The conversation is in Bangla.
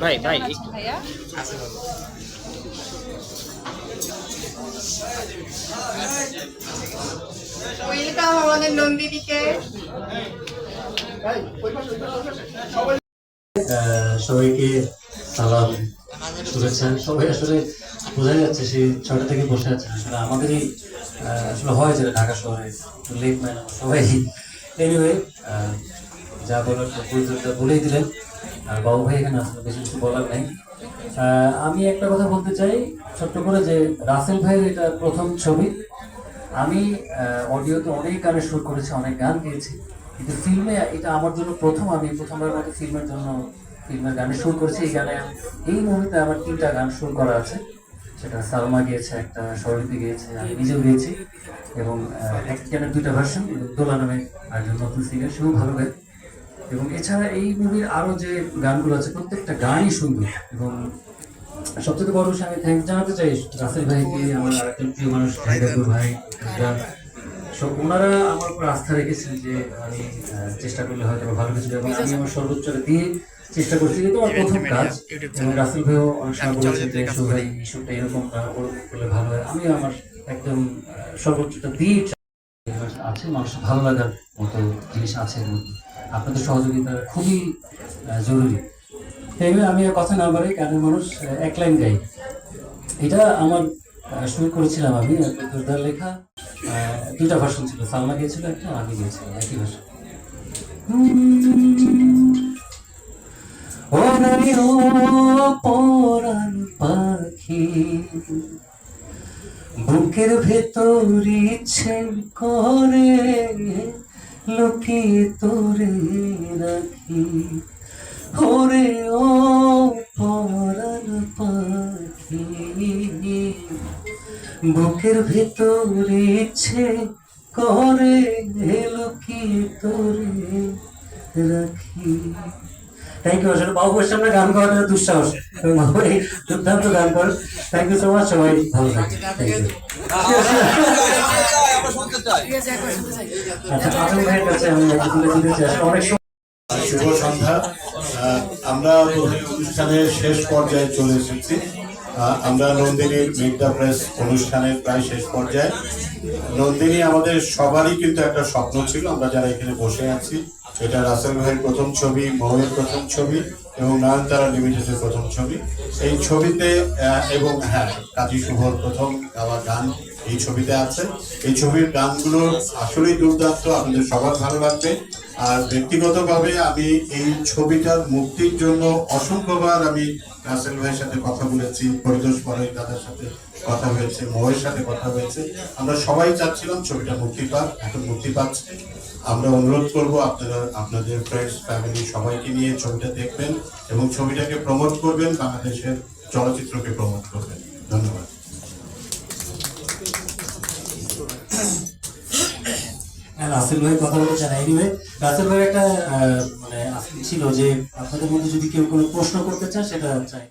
ভাই ভাই ওয়েলকাম আমাদের নন্দিনীকে। সবাইকে সালাম, শুভেচ্ছা। সবাই আসলে বোঝা যাচ্ছে সে ছটা থেকে বসে আছে। আসলে আমাদেরই আসলে হয় যেটা ঢাকা শহরে লেট নাইট সবাই। এনিওয়ে যা বলার পরিচয়টা বলেই দিলেন। আর বাবু ভাই এখানে আসলে বেশি কিছু বলার নেই। আমি একটা কথা বলতে চাই, ছোট্ট করে যে রাসেল ভাইয়ের এটা প্রথম ছবি। আমি অডিওতে অনেক গানে শুট করেছি, অনেক গান গেয়েছি। কিন্তু ফিল্মে এটা আমার জন্য প্রথম, আমি প্রথমবার মতো ফিল্মের জন্য ফিল্মের গানে শুট করেছি। এই গানে এই মুহূর্তে আমার তিনটা গান শুট করা আছে। সেটা সালমা গিয়েছে, একটা স্বরলিপি গিয়েছে, আমি নিজেও গিয়েছি। এবং এক দুইটা ভার্সন দোলা নামে একজন নতুন সিঙ্গার সেও ভালো গায়। এবং এছাড়া এই মুভির আরও যে গানগুলো আছে, প্রত্যেকটা গানই সুন্দর। এবং সবচেয়ে বড় বিষয় আমি থ্যাংক জানাতে চাই রাসেল ভাইকে, আমার আরেকজন প্রিয় মানুষ জাহিদাপুর ভাই সব ওনারা আমার উপর আস্থা রেখেছেন যে আমি চেষ্টা করলে হয়তো ভালো কিছু। এবং আমি আমার সর্বোচ্চ দিয়ে চেষ্টা করছি কিন্তু আমার প্রথম কাজ রাসেল ভাইও অনেক সময় বলেছেন যে "শো ভাই এই এরকম না, ওরকম করলে ভালো হয়। আমি আমার একদম সর্বোচ্চটা দিয়ে আছে মানুষের ভালো লাগার মতো জিনিস আছে। আপনাদের সহযোগিতা খুবই জরুরি। এইভাবে আমি আর কথা না বাড়ি গানের মানুষ এক লাইন গাই এটা আমার শুরু করেছিলাম আমি দুর্দার লেখা দুইটা ভার্সন ছিল। সালমা গিয়েছিল একটা আমি গিয়েছিলাম একই ভাষা ও পরাণ পাখি। বুকের ভেতর ইচ্ছে করে লুকিয়ে তোরে রাখি। ওরে ও পরাণ পাখি। বুকের ভেতর ইচ্ছে করে লুকিয়ে তোরে রাখি। থ্যাংক ইউ আসলে বাবু সামনে গান করাটা দুঃসাহস। বাবু এই দুর্দান্ত গান করেন থ্যাংক ইউ সো মাচ সবাই ভালো আচ্ছা শুভ সন্ধ্যা। আমরা অনুষ্ঠানের শেষ পর্যায়ে চলে এসেছি। আমরা নন্দিনীর মিডদা প্রেস অনুষ্ঠানের প্রায় শেষ পর্যায়ে। নন্দিনী আমাদের সবারই কিন্তু একটা স্বপ্ন ছিল। আমরা যারা এখানে বসে আছি এটা রাসেল ভাইয়ের প্রথম ছবি মৌয়ের প্রথম ছবি এবং নয়নতারা লিমিটেডের প্রথম ছবি। এই ছবিতে এবং হ্যাঁ কাজী শুভর প্রথম গাওয়া গান এই ছবিতে আছে। এই ছবির গানগুলো আসলেই দুর্দান্ত, আপনাদের সবার ভালো লাগবে। আর ব্যক্তিগতভাবে আমি এই ছবিটার মুক্তির জন্য অসংখ্যবার আমি রাসেল ভাইয়ের সাথে কথা বলেছি, পরিতোষ পরে দাদার সাথে কথা হয়েছে, মহের সাথে কথা হয়েছে। আমরা সবাই চাচ্ছিলাম ছবিটা মুক্তি পাক, এখন মুক্তি পাচ্ছে। আমরা অনুরোধ করব আপনারা আপনাদের ফ্রেন্ডস ফ্যামিলি সবাইকে নিয়ে ছবিটা দেখবেন এবং ছবিটাকে প্রমোট করবেন বাংলাদেশের চলচ্চিত্রকে প্রমোট করবেন। ধন্যবাদ। হ্যাঁ, রাসেল ভাই কথা বলতে চান এনিওয়ে রাসেল ভাই একটা মানে ছিল যে আপনাদের মধ্যে যদি কেউ কোনো প্রশ্ন করতে চান সেটা চাই।